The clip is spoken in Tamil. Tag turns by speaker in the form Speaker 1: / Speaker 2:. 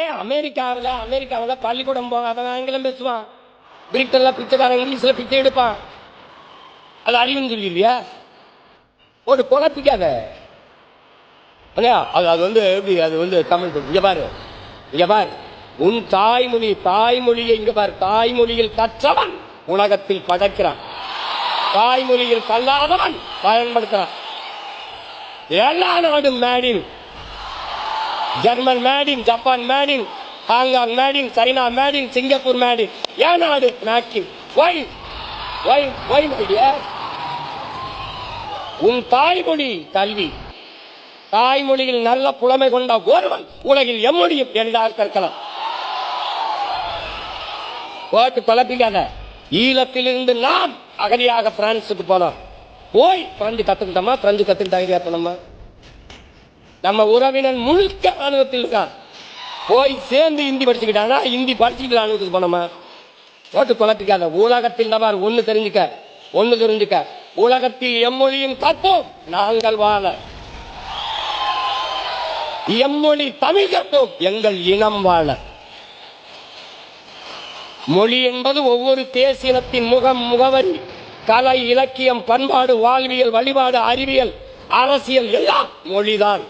Speaker 1: ஏ அமெரிக்காவில் அமெரிக்காவில் பள்ளிக்கூடம் போகாத ஆங்கிலம் பேசுவான். பிரிட்டனில் பிச்சைக்காரன் இங்கிலீஷில் பிச்சை எடுப்பான். அது அறிவுன்னு சொல்லி இல்லையா ஒரு குழப்பிக்காத அண்ணா அது அது வந்து எப்படி அது வந்து தமிழ் இங்க பாரு இங்க பாரு. உன் தாய்மொழி தாய்மொழியை இங்க பாரு. தாய்மொழியில் கற்றவன் உலகத்தில் படைக்கிறான். தாய்மொழியில் கல்லாதவன் பயன்படுத்துறான். எல்லா நாடும் made in German made in Japan made in Hong Kong made in China made in Singapore made in ஏன் நாடு மேக்கிங் ஒய் ஒய் ஒய் மைடியா உன் தாய்மொழி கல்வி. தாய்மொழியில் நல்ல புலமை கொண்ட ஒருவன் உலகில் எம்மொழியும் எளிதாக கற்கலாம். போட்டு குழப்பிக்காத. ஈழத்திலிருந்து நாம் அகதியாக பிரான்ஸுக்கு போனோம் போய் பிரெஞ்சு கத்துக்கிட்டோமா? பிரெஞ்சு கத்துக்கிட்டாங்க நம்ம நம்ம உறவினர் முழுக்க ராணுவத்தில் இருக்கான் போய் சேர்ந்து ஹிந்தி படிச்சுக்கிட்டானா? ஹிந்தி படிச்சுக்கிட்டு ராணுவத்துக்கு போனோமா? போட்டு குழப்பிக்காத உலகத்தில் நபர் ஒன்று தெரிஞ்சுக்க ஒன்று தெரிஞ்சுக்க. உலகத்தில் எம்மொழியும் கற்போம் நாங்கள் வாழ. எம்மொழி தமிழ் கற்போம் எங்கள் இனம் வாழ. மொழி என்பது ஒவ்வொரு தேசியத்தின் முகம் முகவரி கலை இலக்கியம் பண்பாடு வாழ்வியல் வழிபாடு அறிவியல் அரசியல் எல்லாம் மொழிதான்.